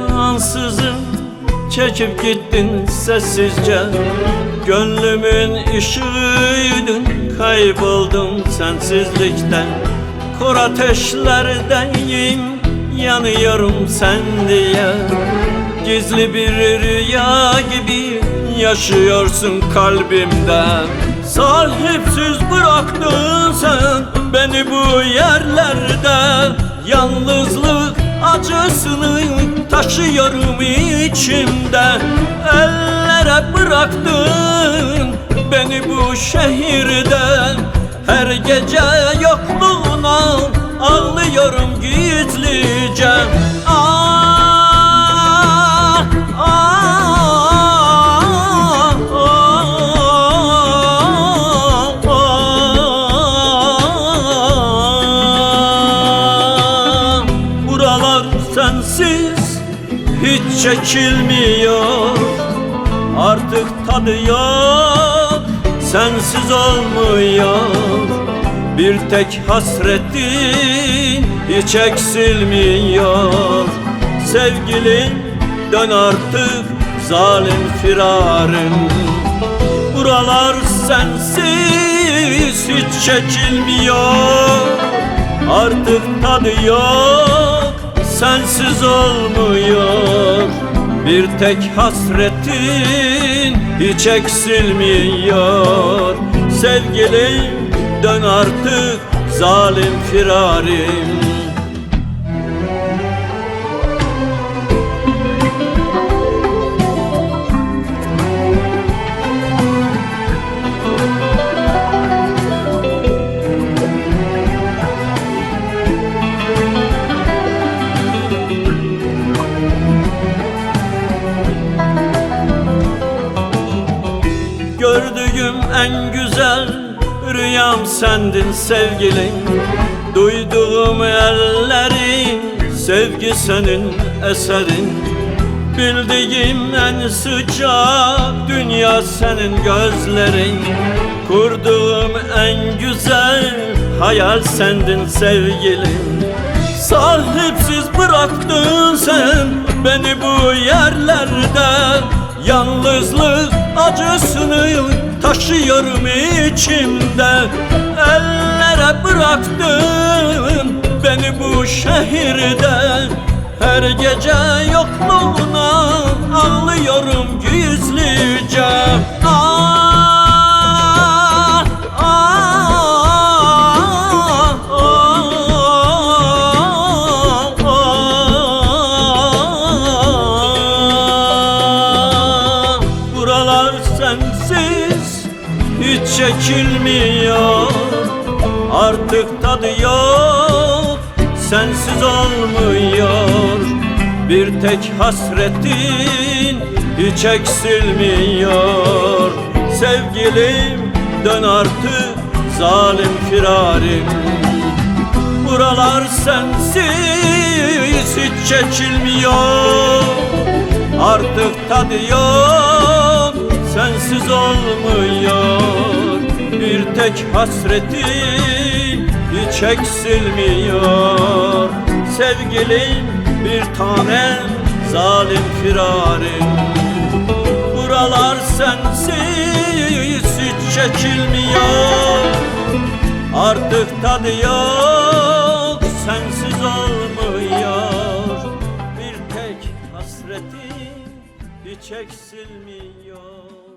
ansızın Çekip gittin sessizce. Gönlümün ışığıydın Kayboldum sensizlikten. Kor ateşlerdeyim Yanıyorum sen diye. Gizli bir rüya gibi Yaşıyorsun kalbimde. Sahipsiz bıraktın sen Beni bu yerlerde. Yalnızlık acısını taşıyorum içimde. Ellere bıraktın beni bu şehirde Her gece yokluğuna ağlıyorum gizlice hiç çekilmiyor. Artık tadı yok sensiz olmuyor. Bir tek hasretin hiç eksilmiyor. Sevgilim dön artık zalim firarım Buralar sensiz hiç çekilmiyor. Artık tadı yok sensiz olmuyor. Bir tek hasretin hiç eksilmiyor. Sevgilim dön artık zalim firarim en güzel rüyam sendin sevgilim. Duyduğum ellerin sevgi senin eserin. Bildiğim en sıcak dünya senin gözlerin. Kurduğum en güzel hayal sendin sevgilim. Sahipsiz bıraktın sen beni bu yerlerde. Yalnızlık acısını taşıyorum içimde. Ellere bıraktın beni bu şehirde. Her gece yokluğuna Buralar sensiz hiç çekilmiyor. Artık tadı yok sensiz olmuyor. Bir tek hasretin hiç eksilmiyor. Sevgilim dön artık zalim firarim. Buralar sensiz hiç çekilmiyor. Artık tadı yok sensiz olmuyor. Bir tek hasretin hiç eksilmiyor. Sevgilim bir tanem zalim firarim Buralar sensiz hiç çekilmiyor. Artık tadı yok sensiz Bir